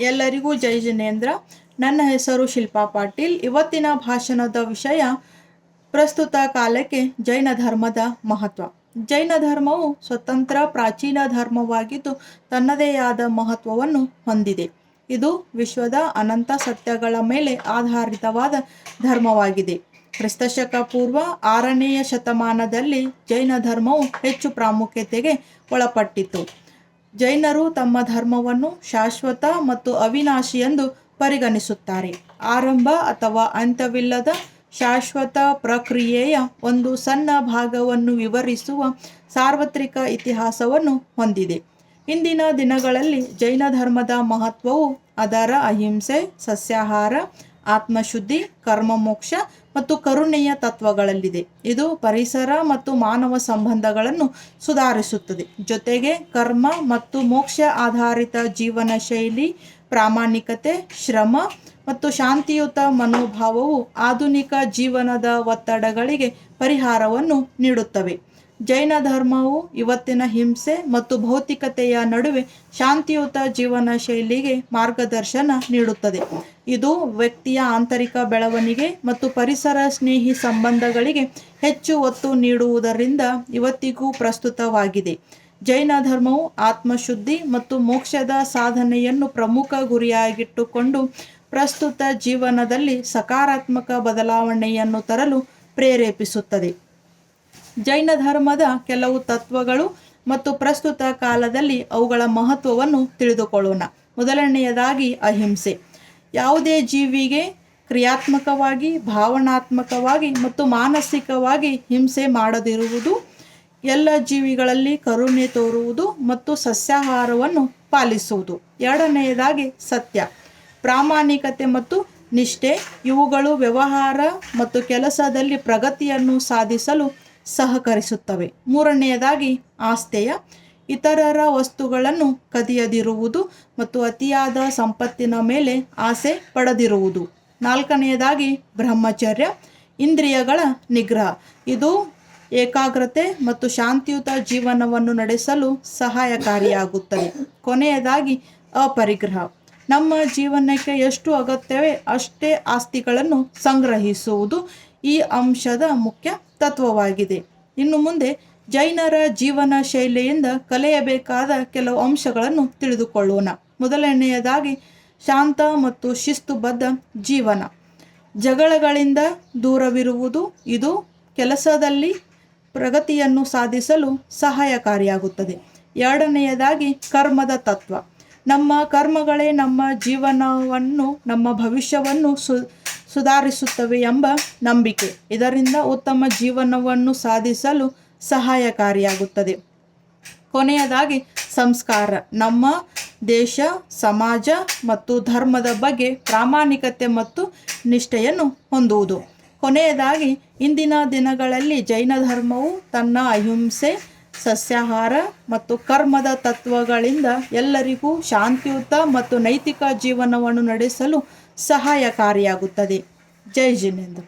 ಎಲ್ಲರಿಗೂ ಜೈ ಜಿನೇಂದ್ರ. ನನ್ನ ಹೆಸರು ಶಿಲ್ಪಾ ಪಾಟೀಲ್. ಇವತ್ತಿನ ಭಾಷಣದ ವಿಷಯ ಪ್ರಸ್ತುತ ಕಾಲಕ್ಕೆ ಜೈನ ಧರ್ಮದ ಮಹತ್ವ. ಜೈನ ಧರ್ಮವು ಸ್ವತಂತ್ರ ಪ್ರಾಚೀನ ಧರ್ಮವಾಗಿದ್ದು ತನ್ನದೇ ಆದ ಮಹತ್ವವನ್ನು ಹೊಂದಿದೆ. ಇದು ವಿಶ್ವದ ಅನಂತ ಸತ್ಯಗಳ ಮೇಲೆ ಆಧಾರಿತವಾದ ಧರ್ಮವಾಗಿದೆ. ಕ್ರಿಸ್ತಶಕ ಪೂರ್ವ ಆರನೆಯ ಶತಮಾನದಲ್ಲಿ ಜೈನ ಧರ್ಮವು ಹೆಚ್ಚು ಪ್ರಾಮುಖ್ಯತೆಗೆ ಒಳಪಟ್ಟಿತು ಜೈನರು ತಮ್ಮ ಧರ್ಮವನ್ನು ಶಾಶ್ವತ ಮತ್ತು ಅವಿನಾಶಿ ಎಂದು ಪರಿಗಣಿಸುತ್ತಾರೆ. ಆರಂಭ ಅಥವಾ ಅಂತ್ಯವಿಲ್ಲದ ಶಾಶ್ವತ ಪ್ರಕ್ರಿಯೆಯ ಒಂದು ಸಣ್ಣ ಭಾಗವನ್ನು ವಿವರಿಸುವ ಸಾರ್ವತ್ರಿಕ ಇತಿಹಾಸವನ್ನು ಹೊಂದಿದೆ. ಇಂದಿನ ದಿನಗಳಲ್ಲಿ ಜೈನ ಧರ್ಮದ ಮಹತ್ವವು ಅದರ ಅಹಿಂಸೆ, ಸಸ್ಯಾಹಾರ ಆತ್ಮಶುದ್ಧಿ ಕರ್ಮಮೋಕ್ಷ ಮತ್ತು ಕರುಣೆಯ ತತ್ವಗಳಲ್ಲಿದೆ. ಇದು ಪರಿಸರ ಮತ್ತು ಮಾನವ ಸಂಬಂಧಗಳನ್ನು ಸುಧಾರಿಸುತ್ತದೆ. ಜೊತೆಗೆ ಕರ್ಮ ಮತ್ತು ಮೋಕ್ಷ ಆಧಾರಿತ ಜೀವನ ಶೈಲಿ, ಪ್ರಾಮಾಣಿಕತೆ, ಶ್ರಮ ಮತ್ತು ಶಾಂತಿಯುತ ಮನೋಭಾವವು ಆಧುನಿಕ ಜೀವನದ ಒತ್ತಡಗಳಿಗೆ ಪರಿಹಾರವನ್ನು ನೀಡುತ್ತವೆ. ಜೈನ ಧರ್ಮವು ಇವತ್ತಿನ ಹಿಂಸೆ ಮತ್ತು ಭೌತಿಕತೆಯ ನಡುವೆ ಶಾಂತಿಯುತ ಜೀವನ ಶೈಲಿಗೆ ಮಾರ್ಗದರ್ಶನ ನೀಡುತ್ತದೆ. ಇದು ವ್ಯಕ್ತಿಯ ಆಂತರಿಕ ಬೆಳವಣಿಗೆ ಮತ್ತು ಪರಿಸರ ಸ್ನೇಹಿ ಸಂಬಂಧಗಳಿಗೆ ಹೆಚ್ಚು ಒತ್ತು ನೀಡುವುದರಿಂದ ಇವತ್ತಿಗೂ ಪ್ರಸ್ತುತವಾಗಿದೆ. ಜೈನ ಧರ್ಮವು ಆತ್ಮಶುದ್ಧಿ ಮತ್ತು ಮೋಕ್ಷದ ಸಾಧನೆಯನ್ನು ಪ್ರಮುಖ ಗುರಿಯಾಗಿಟ್ಟುಕೊಂಡು ಪ್ರಸ್ತುತ ಜೀವನದಲ್ಲಿ ಸಕಾರಾತ್ಮಕ ಬದಲಾವಣೆಯನ್ನು ತರಲು ಪ್ರೇರೇಪಿಸುತ್ತದೆ. ಜೈನ ಧರ್ಮದ ಕೆಲವು ತತ್ವಗಳು ಮತ್ತು ಪ್ರಸ್ತುತ ಕಾಲದಲ್ಲಿ ಅವುಗಳ ಮಹತ್ವವನ್ನು ತಿಳಿದುಕೊಳ್ಳೋಣ. ಮೊದಲನೆಯದಾಗಿ ಅಹಿಂಸೆ. ಯಾವುದೇ ಜೀವಿಗೆ ಕ್ರಿಯಾತ್ಮಕವಾಗಿ, ಭಾವನಾತ್ಮಕವಾಗಿ ಮತ್ತು ಮಾನಸಿಕವಾಗಿ ಹಿಂಸೆ ಮಾಡದಿರುವುದು, ಎಲ್ಲ ಜೀವಿಗಳಲ್ಲಿ ಕರುಣೆ ತೋರುವುದು ಮತ್ತು ಸಸ್ಯಾಹಾರವನ್ನು ಪಾಲಿಸುವುದು. ಎರಡನೆಯದಾಗಿ ಸತ್ಯ. ಪ್ರಾಮಾಣಿಕತೆ ಮತ್ತು ನಿಷ್ಠೆ. ಇವುಗಳು ವ್ಯವಹಾರ ಮತ್ತು ಕೆಲಸದಲ್ಲಿ ಪ್ರಗತಿಯನ್ನು ಸಾಧಿಸಲು ಸಹಕರಿಸುತ್ತವೆ. ಮೂರನೆಯದಾಗಿ ಆಸ್ತೆಯ ಇತರರ ವಸ್ತುಗಳನ್ನು ಕದಿಯದಿರುವುದು ಮತ್ತು ಅತಿಯಾದ ಸಂಪತ್ತಿನ ಮೇಲೆ ಆಸೆ ಪಡೆದಿರುವುದು. ನಾಲ್ಕನೆಯದಾಗಿ ಬ್ರಹ್ಮಚರ್ಯ, ಇಂದ್ರಿಯಗಳ ನಿಗ್ರಹ. ಇದು ಏಕಾಗ್ರತೆ ಮತ್ತು ಶಾಂತಿಯುತ ಜೀವನವನ್ನು ನಡೆಸಲು ಸಹಾಯಕಾರಿಯಾಗುತ್ತದೆ. ಕೊನೆಯದಾಗಿ ಅಪರಿಗ್ರಹ. ನಮ್ಮ ಜೀವನಕ್ಕೆ ಎಷ್ಟು ಅಗತ್ಯವೇ ಅಷ್ಟೇ ಆಸ್ತಿಗಳನ್ನು ಸಂಗ್ರಹಿಸುವುದು ಈ ಅಂಶದ ಮುಖ್ಯ ತತ್ವವಾಗಿದೆ. ಇನ್ನು ಮುಂದೆ ಜೈನರ ಜೀವನ ಶೈಲಿಯಿಂದ ಕಲಿಯಬೇಕಾದ ಕೆಲವು ಅಂಶಗಳನ್ನು ತಿಳಿದುಕೊಳ್ಳೋಣ. ಮೊದಲನೆಯದಾಗಿ ಶಾಂತ ಮತ್ತು ಶಿಸ್ತುಬದ್ಧ ಜೀವನ. ಜಗಳಗಳಿಂದ ದೂರವಿರುವುದು ಇದು ಕೆಲಸದಲ್ಲಿ ಪ್ರಗತಿಯನ್ನು ಸಾಧಿಸಲು ಸಹಾಯಕಾರಿಯಾಗುತ್ತದೆ. ಎರಡನೆಯದಾಗಿ ಕರ್ಮದ ತತ್ವ. ನಮ್ಮ ಕರ್ಮಗಳೇ ನಮ್ಮ ಜೀವನವನ್ನು, ನಮ್ಮ ಭವಿಷ್ಯವನ್ನು ಸು ಸುಧಾರಿಸುತ್ತವೆ ಎಂಬ ನಂಬಿಕೆ. ಇದರಿಂದ ಉತ್ತಮ ಜೀವನವನ್ನು ಸಾಧಿಸಲು ಸಹಾಯಕಾರಿಯಾಗುತ್ತದೆ. ಕೊನೆಯದಾಗಿ, ಸಂಸ್ಕಾರ. ನಮ್ಮ ದೇಶ, ಸಮಾಜ ಮತ್ತು ಧರ್ಮದ ಬಗ್ಗೆ ಪ್ರಾಮಾಣಿಕತೆ ಮತ್ತು ನಿಷ್ಠೆಯನ್ನು ಹೊಂದುವುದು. ಕೊನೆಯದಾಗಿ, ಇಂದಿನ ದಿನಗಳಲ್ಲಿ ಜೈನ ಧರ್ಮವು ತನ್ನ ಅಹಿಂಸೆ ಸಸ್ಯಾಹಾರ ಮತ್ತು ಕರ್ಮದ ತತ್ವಗಳಿಂದ ಎಲ್ಲರಿಗೂ ಶಾಂತಿಯುತ ಮತ್ತು ನೈತಿಕ ಜೀವನವನ್ನು ನಡೆಸಲು ಸಹಾಯಕಾರಿಯಾಗುತ್ತದೆ. ಜೈ ಜಿನೇಂದ್ರ